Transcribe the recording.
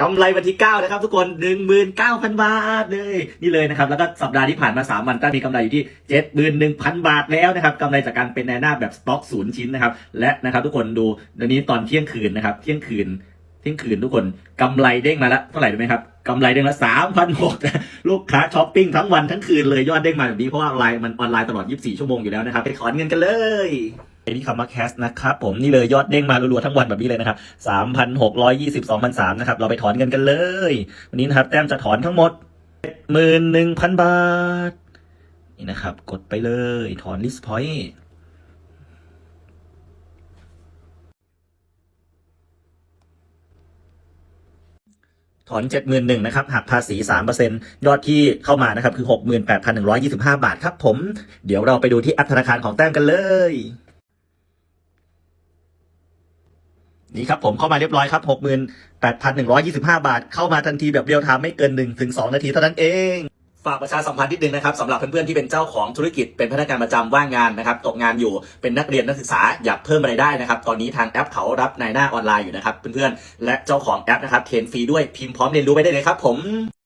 กำไรวันที่ 9 นะครับ ทุกคน 19,000 บาทเลย นี่เลยนะครับ แล้วก็สัปดาห์ที่ผ่านมา 3 วันก็มีกำไรอยู่ที่ 71,000 บาทแล้วนะครับกำไรจากการเป็นแนหน้าแบบสต็อกศูนย์ชิ้นนะครับ และนะครับทุกคนดูเดี๋ยวนี้ตอนเที่ยงคืนนะครับ เที่ยงคืน ที่ยงคืนทุกคนกำไรเด้งมาแล้วเท่าไหร่รู้ไหมครับกำไรเด้งละสามพันหกลูกค้าช้อปปิ้งทั้งวันทั้งคืนเลยยอดเด้งมาแบบนี้เพราะว่าออนไลน์มันออนไลน์ตลอด 24 ชั่วโมงอยู่แล้วนะครับไปถอนเงินกันเลยไอ้นี่คำว่าแคสนะครับผมนี่เลยยอดเด้งมารัวๆทั้งวันแบบนี้เลยนะครับสามพันหกร้อยยี่สิบสองพันสามนะครับเราไปถอนเงินกันเลย วันนี้นะครับแต้มจะถอนทั้งหมดเจ็ดหมื่นหนึ่งพันบาท นี่นะครับ กดไปเลยถอน list point ถอน 71,000นะครับหักภาษี 3%ยอดที่เข้ามานะครับคือ 68,125 บาทครับผม เดี๋ยวเราไปดูที่แอปธนาคารของแต้มกันเลยนี่ครับผมเข้ามาเรียบร้อยครับ 68,125 บาท เข้ามาทันทีแบบเรียวไทม์ไม่เกิน 1-2 นาทีเท่านั้นเอง ฝากประชาสัมพันธ์นิดนึงนะครับสำหรับเพื่อนๆที่เป็นเจ้าของธุรกิจเป็นพนักงานประจำว่างงานนะครับตกงานอยู่เป็นนักเรียนนักศึกษาอยากเพิ่มรายได้นะครับตอนนี้ทางแอปเขารับนายหน้าออนไลน์อยู่นะครับเพื่อนๆและเจ้าของแอปนะครับเทรนฟรีด้วยพิมพ์พร้อมเรียนรู้ไปได้เลยครับผม